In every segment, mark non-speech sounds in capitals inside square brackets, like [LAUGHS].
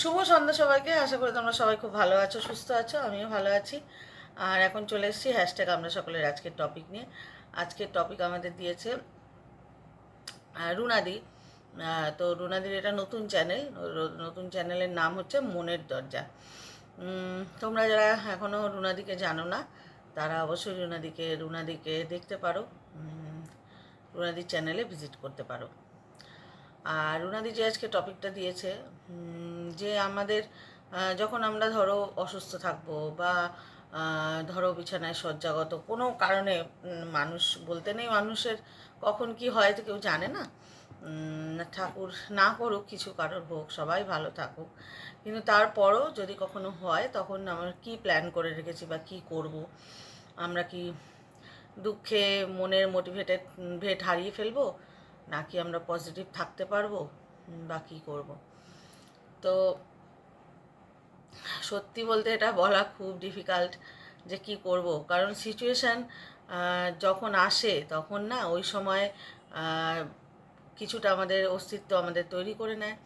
শুভ সন্ধ্যা সবাইকে। আশা করি তোমরা সবাই খুব ভালো আছো, সুস্থ আছো, আমিও ভালো আছি। আর এখন চলে এসেছি হ্যাশট্যাগ আমরা সকলের আজকের টপিক নিয়ে। আজকের টপিক আমাদের দিয়েছে রুনাদি। তো রুনাদির এটা নতুন চ্যানেল নতুন চ্যানেলের নাম হচ্ছে মনের দরজা। তোমরা যারা এখনও রুনাদিকে জানো না, তারা অবশ্যই রুনাদিকে রুনাদিকে দেখতে পারো। রুনাদির চ্যানেলে ভিজিট করতে পারো। আর রুনাদি যে আজকে টপিকটা দিয়েছে যে আমাদের যখন আমরা ধরো অসুস্থ থাকব বা ধরো বিছানায় শয্যাগত কোনো কারণে মানুষ বলতে নেই মানুষের কখন কি হয় তো কেউ জানে না। ঠাকুর না করুক কিছু কারোর হোক, সবাই ভালো থাকুক। কিন্তু তারপরও যদি কখনো হয়, তখন আমরা কি প্ল্যান করে রেখেছি বা কি করব? আমরা কি দুঃখে মনের মোটিভেটেড ভেট হারিয়ে ফেলব? নাকি আমরা পজিটিভ থাকতে পারব? বা কী করব? তো সত্যি বলতে এটা বলা খুব ডিফিকাল্ট যে কি করব। কারণ সিচুয়েশান যখন আসে তখন না ওই সময় কিছুটা আমাদের অস্তিত্ব আমাদের তৈরি করে নেয়।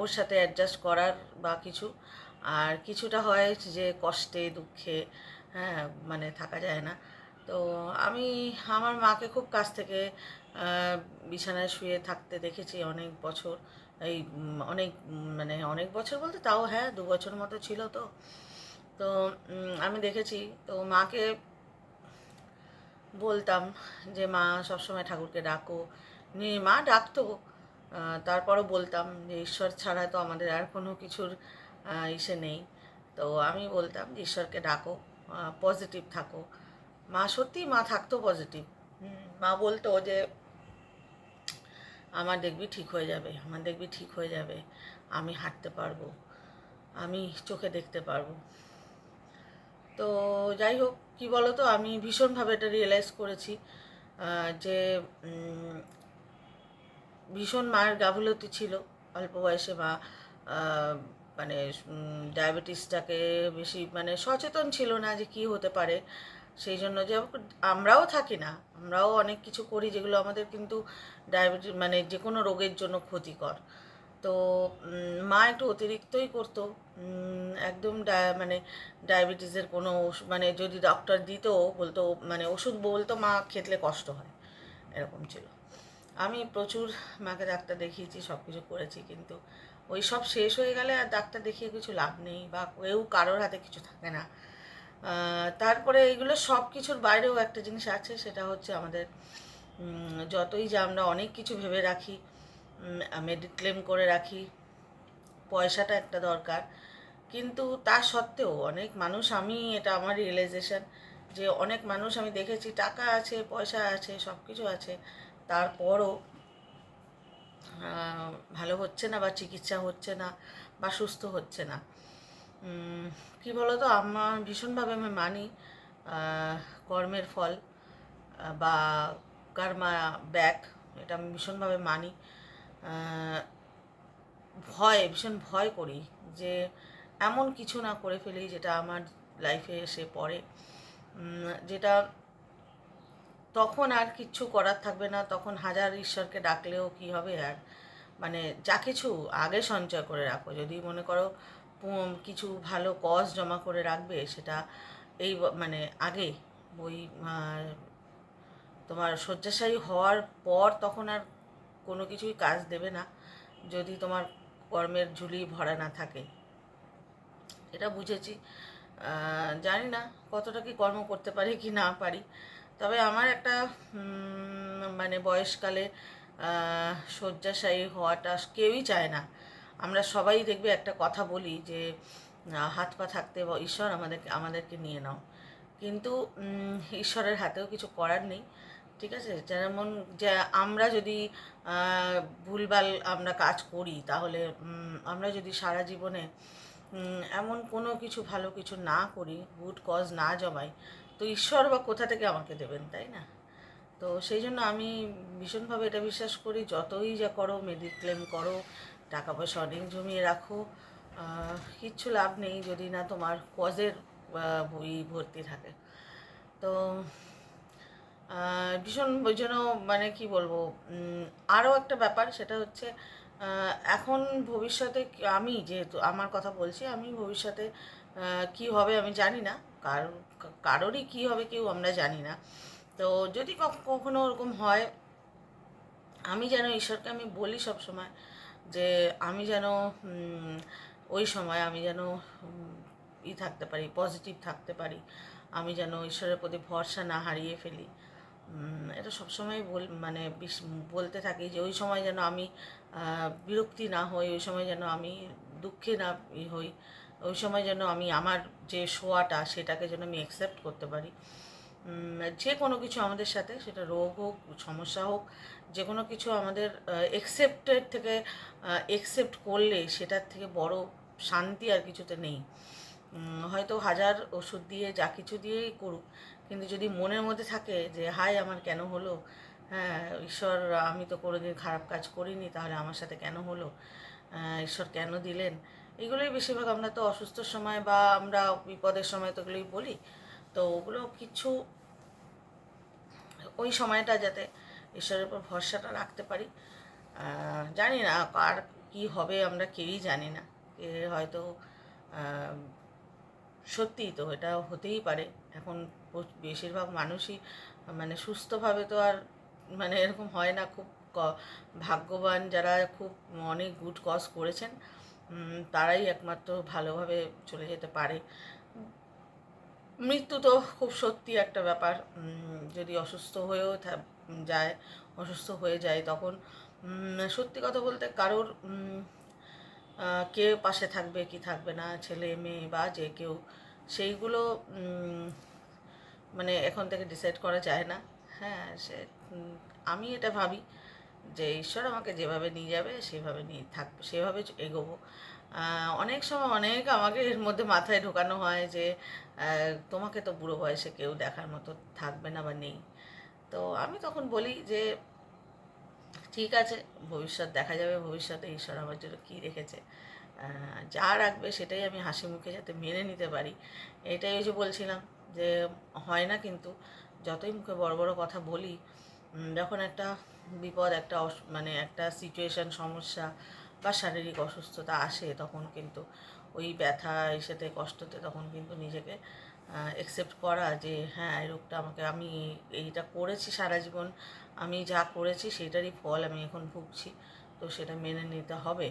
ওর সাথে অ্যাডজাস্ট করার বা কিছু। আর কিছুটা হয় যে কষ্টে, দুঃখে হ্যাঁ মানে থাকা যায় না। তো আমি, আমার মাকে খুব কাছ থেকে বিছানায় শুয়ে থাকতে দেখেছি অনেক বছর। এই অনেক মানে অনেক বছর বলতে তাও হ্যাঁ দু বছর মতো ছিল তো। তো আমি দেখেছি, তো মাকে বলতাম যে, মা, সবসময় ঠাকুরকে ডাকো। নিয়ে মা ডাকতো। তারপরও বলতাম যে, ঈশ্বর ছাড়া তো আমাদের আর কোনো কিছুর ইসে নেই। তো আমি বলতাম যে, ঈশ্বরকে ডাকো পজিটিভ থাকো। মা সত্যি মা থাকতো পজিটিভ মা বলতো যে আমার দেখবি ঠিক হয়ে যাবে, আমার দেখবি ঠিক হয়ে যাবে, আমি হাঁটতে পারব, আমি চোখে দেখতে পারব। তো যাই হোক, কী বলো তো আমি ভীষণভাবে এটা রিয়েলাইজ করেছি যে ভীষণ মায়ের গাফিলতি ছিল অল্প বয়সে মা মানে ডায়াবেটিসটাকে বেশি মানে সচেতন ছিল না যে কি হতে পারে। সেই জন্য যে আমরাও থাকি না, আমরাও অনেক কিছু করি যেগুলো আমাদের কিন্তু ডায়াবেটিস মানে যে কোনো রোগের জন্য ক্ষতিকর। তো মা একটু অতিরিক্তই করতো একদম মানে ডায়াবেটিসের কোনো মানে যদি ডক্টর দিত, বলতো মানে ওষুধ বলতো মা খেতলে কষ্ট হয়, এরকম ছিল। আমি প্রচুর মাকে ডাক্তার দেখিয়েছি সব কিছু করেছি কিন্তু ওই সব শেষ হয়ে গেলে আর ডাক্তার দেখিয়ে কিছু লাভ নেই বা কেউ কারোর হাতে কিছু থাকে না। তারপরে এগুলো সব কিছুর বাইরেও একটা জিনিস আছে, সেটা হচ্ছে আমাদের যতই যে আমরা অনেক কিছু ভেবে রাখি মেডিক্লেম করে রাখি, পয়সাটা একটা দরকার। কিন্তু তা সত্ত্বেও অনেক মানুষ, আমি এটা আমার রিয়েলাইজেশন যে অনেক মানুষ আমি দেখেছি, টাকা আছে, পয়সা আছে সব কিছু আছে, তারপরও ভালো হচ্ছে না বা চিকিৎসা হচ্ছে না বা সুস্থ হচ্ছে না। কি বলতো? আমার ভীষণভাবে আমি মানি কর্মের ফল বা কর্মা ব্যাক এটা আমি ভীষণভাবে মানি। ভয়, ভীষণ ভয় করি যে এমন কিছু না করে ফেলি যেটা আমার লাইফে এসে পড়ে। যেটা তখন আর কিচ্ছু করার থাকবে না, তখন হাজার ঈশ্বরকে ডাকলেও কি হবে আর? মানে যা কিছু আগে সঞ্চয় করে রাখো। যদি মনে করো কিছু ভালো কজ জমা করে রাখবে সেটা এই মানে আগে বই তোমার শয্যাশায়ী হওয়ার পর তখন আর কোনো কিছুই কাজ দেবে না যদি তোমার কর্মের ঝুলি ভরা না থাকে। এটা বুঝেছি। জানি না কতটা কি কর্ম করতে পারি কি না পারি। তবে আমার একটা মানে বয়সকালে শয্যাশায়ী হওয়াটা কেউই চায় না। আমরা সবাই দেখবে একটা কথা বলি যে হাত পা থাকতে বা, ঈশ্বর আমাদেরকে আমাদেরকে নিয়ে নাও। কিন্তু ঈশ্বরের হাতেও কিছু করার নেই, ঠিক আছে? যেমন যে, আমরা যদি ভুলভাল আমরা কাজ করি, তাহলে আমরা যদি সারা জীবনে এমন কোনো কিছু ভালো কিছু না করি গুড কজ না জমাই, তো ঈশ্বর বা কোথা থেকে আমাকে দেবেন, তাই না? তো সেই জন্য আমি ভীষণভাবে এটা বিশ্বাস করি, যতই যা করো মেডিক্লেম করো টাকা পয়সা অনেক জমিয়ে রাখো। কিচ্ছু লাভ নেই যদি না তোমার কজের বই ভর্তি থাকে। তো ভীষণ ওই জন্য মানে কি বলব আরও একটা ব্যাপার সেটা হচ্ছে এখন ভবিষ্যতে আমি যেহেতু আমার কথা বলছি, আমি ভবিষ্যতে কি হবে আমি জানি না। কার, কারোরই কি হবে কেউ আমরা জানি না। তো যদি কখ- কখনো ওরকম হয়, আমি যেন ঈশ্বরকে আমি বলি সব সময় যে আমি যেন ওই সময় আমি যেন ই থাকতে পারি পজিটিভ থাকতে পারি। আমি যেন ঈশ্বরের প্রতি ভরসা না হারিয়ে ফেলি। এটা সবসময় বল মানে বলতে থাকি যে ওই সময় যেন আমি বিরক্তি না হই, ওই সময় যেন আমি দুঃখে না হই, ওই সময় যেন আমি আমার যে শোয়াটা সেটাকে যেন আমি অ্যাকসেপ্ট করতে পারি। যে কোনো কিছু আমাদের সাথে, সেটা রোগ হোক, সমস্যা হোক, যে কোনো কিছু আমাদের এক্সেপ্টের থেকে এক্সেপ্ট করলে সেটার থেকে বড় শান্তি আর কিছুতে নেই। হয়তো হাজার ওষুধ দিয়ে যা কিছু দিয়েই করুক, কিন্তু যদি মনের মধ্যে থাকে যে হায় আমার কেন হলো? হ্যাঁ ঈশ্বর, আমি তো কোনোদিন খারাপ কাজ করিনি, তাহলে আমার সাথে কেন হলো? ঈশ্বর কেন দিলেন? এগুলোই বেশিরভাগ আমরা তো অসুস্থ সময় বা আমরা বিপদের সময় তো এগুলোই বলি। তো ওগুলো কিছু ওই সময়টা যাতে ঈশ্বরের উপর ভরসাটা রাখতে পারি। জানি না কার কি হবে, আমরা কেউই জানি না। কে হয়তো সত্যিই তো এটা হতেই পারে। এখন বেশিরভাগ মানুষই মানে সুস্থভাবে তো আর মানে এরকম হয় না। খুব ভাগ্যবান যারা খুব অনেক গুড কজ করেছেন তারাই একমাত্র ভালোভাবে চলে যেতে পারে। মৃত্যু তো খুব সত্যি একটা ব্যাপার। যদি অসুস্থ হয়েও যায়, অসুস্থ হয়ে যায় তখন সত্যি কথা বলতে কারোর কে পাশে থাকবে, কি থাকবে না, ছেলে, মেয়ে বা যে কেউ, সেইগুলো মানে এখন থেকে ডিসাইড করা যায় না। হ্যাঁ সে আমি এটা ভাবি যে ঈশ্বর আমাকে যেভাবে নিয়ে যাবে সেভাবে নিয়ে থাকবে সেভাবে এগোবো। অনেক সময় অনেক আমাকে এর মধ্যে মাথায় ঢোকানো হয় যে তোমাকে তো বুড়ো বয়সে কেউ দেখার মতো থাকবে না বা নেই। তো আমি তখন বলি যে, ঠিক আছে, ভবিষ্যৎ দেখা যাবে, ভবিষ্যতে ঈশ্বর আমার জন্য কী রেখেছে। যা রাখবে সেটাই আমি হাসি মুখে যাতে মেনে নিতে পারি। এটাই যে বলছিলাম যে, হয় না কিন্তু যতই মুখে বড় বড় কথা বলি যখন একটা বিপদ, একটা মানে একটা সিচুয়েশান সমস্যা বা শারীরিক অসুস্থতা আসে, তখন কিন্তু ওই ব্যথা, এই সাথে কষ্টতে তখন কিন্তু নিজেকে অ্যাকসেপ্ট করা যে হ্যাঁ এই রোগটা আমাকে, আমি এইটা করেছি সারা জীবন, আমি যা করেছি সেটারই ফল আমি এখন ভুগছি, তো সেটা মেনে নিতে হবে।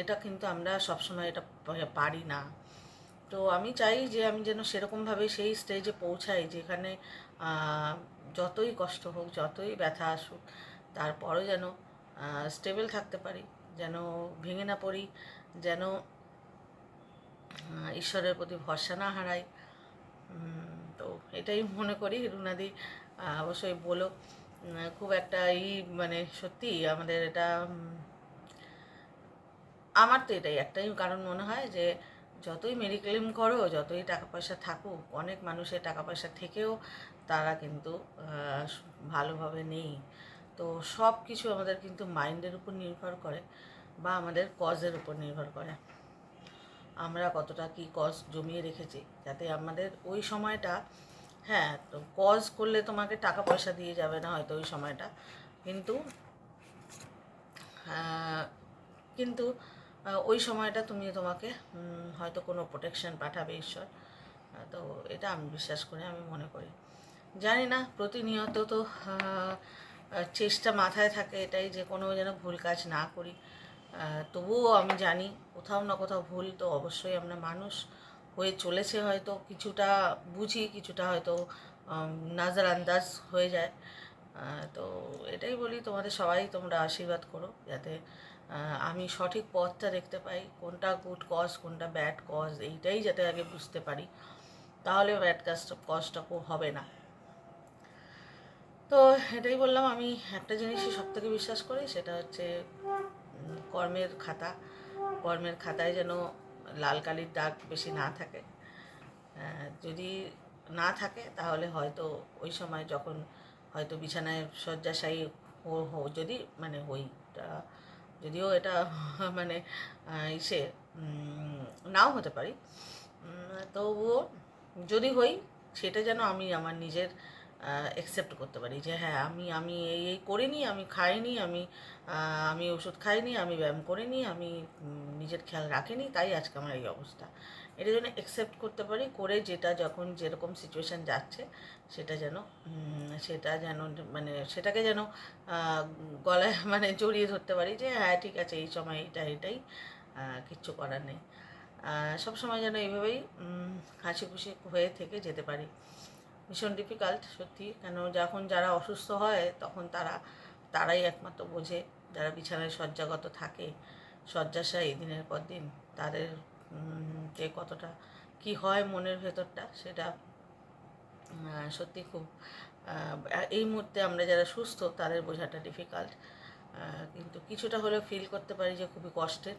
এটা কিন্তু আমরা সবসময় এটা পারি না। তো আমি চাই যে, আমি যেন সেরকমভাবে সেই স্টেজে পৌঁছাই যেখানে যতই কষ্ট হোক, যতই ব্যথা আসুক, তারপরও যেন স্টেবল থাকতে পারি। যেন ভেঙে না পড়ি, যেন ঈশ্বরের প্রতি ভরসা না হারাই। তো এটাই মনে করি, রুনাদি অবশ্যই বলো। খুব একটা ই মানে সত্যি আমাদের এটা আমার তো এটাই একটাই কারণ মনে হয় যে, যতই মেডিক্লেম করো, যতই টাকা পয়সা থাকুক, অনেক মানুষের টাকা পয়সা থেকেও তারা কিন্তু ভালোভাবে নেই। তো সব কিছু আমাদের কিন্তু মাইন্ডের উপর নির্ভর করে বা আমাদের কজের উপর নির্ভর করে। আমরা কতটা কি কজ জমিয়ে রেখেছি যাতে আমাদের ওই সময়টা হ্যাঁ তো কজ করলে তোমাকে টাকা পয়সা দিয়ে যাবে না হয়তো ওই সময়টা। কিন্তু কিন্তু ওই সময়টা তুমি তোমাকে হয়তো কোনো প্রোটেকশন পাঠাবে ঈশ্বর। তো এটা আমি বিশ্বাস করে, আমি মনে করি। জানি না, প্রতিনিয়ত তো চেষ্টা মাথায় থাকে এটাই যে কোনো যেন ভুল কাজ না করি। তবুও আমি জানি কোথাও না কোথাও ভুল তো অবশ্যই আমরা মানুষ হয়ে চলেছে হয়তো, কিছুটা বুঝি, কিছুটা হয়তো নাজার আন্দাজ হয়ে যায়। তো এটাই বলি, তোমাদের সবাই তোমরা আশীর্বাদ করো যাতে আমি সঠিক পথটা দেখতে পাই, কোনটা গুড কজ কোনটা ব্যাড কজ এইটাই যাতে আগে বুঝতে পারি। তাহলে ব্যাড কাজটা কজটা হবে না। তো এটাই বললাম, আমি একটা জিনিসই সব থেকে বিশ্বাস করি, সেটা হচ্ছে কর্মের খাতা। কর্মের খাতায় যেন লাল কালির দাগ বেশি না থাকে। যদি না থাকে, তাহলে হয়তো ওই সময় যখন হয়তো বিছানায় শয্যাশায়ী হো- যদি মানে হই যদিও এটা [LAUGHS] মানে ইসে নাও হতে পারি। তবুও যদি হই, সেটা যেন আমি আমার নিজের অ্যাকসেপ্ট করতে পারি যে হ্যাঁ আমি আমি এই এই করিনি, আমি খাইনি, আমি আমি ওষুধ খাইনি, আমি ব্যায়াম করিনি, আমি নিজের খেয়াল রাখিনি, তাই আজকে আমার এই অবস্থা। এটা যেন অ্যাকসেপ্ট করতে পারি, করে যেটা যখন যেরকম সিচুয়েশান যাচ্ছে, সেটা যেন সেটা যেন মানে সেটাকে যেন গলায় [LAUGHS] মানে জড়িয়ে ধরতে পারি যে হ্যাঁ ঠিক আছে, এই সময় এটা, এটাই কিচ্ছু করার নেই। সব সময় যেন এইভাবেই হাসি খুশি হয়ে থেকে যেতে পারি। ভীষণ ডিফিকাল্ট সত্যি। কেন যখন যারা অসুস্থ হয়, তখন তারা, তারাই একমাত্র বোঝে। যারা বিছানায় শয্যাগত থাকে, শয্যাশায়ী দিনের পর দিন, তাদের যে কতটা কি হয় মনের ভেতরটা, সেটা সত্যি খুব এই মুহূর্তে আমরা যারা সুস্থ, তাদের বোঝাটা ডিফিকাল্ট কিন্তু কিছুটা হলেও ফিল করতে পারি যে খুবই কষ্টের।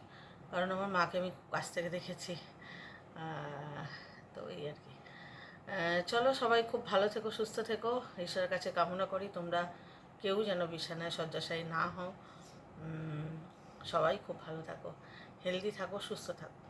কারণ আমার মাকে আমি কাছ থেকে দেখেছি। তো এই আর কি। চলো সবাই খুব ভালো থেকো, সুস্থ থেকো। ঈশ্বরের কাছে কামনা করি তোমরা কেউ যেন বিছানায় শয্যাশায়ী না হও। সবাই খুব ভালো থাকো। হেলদি থাকো, সুস্থ থাকো।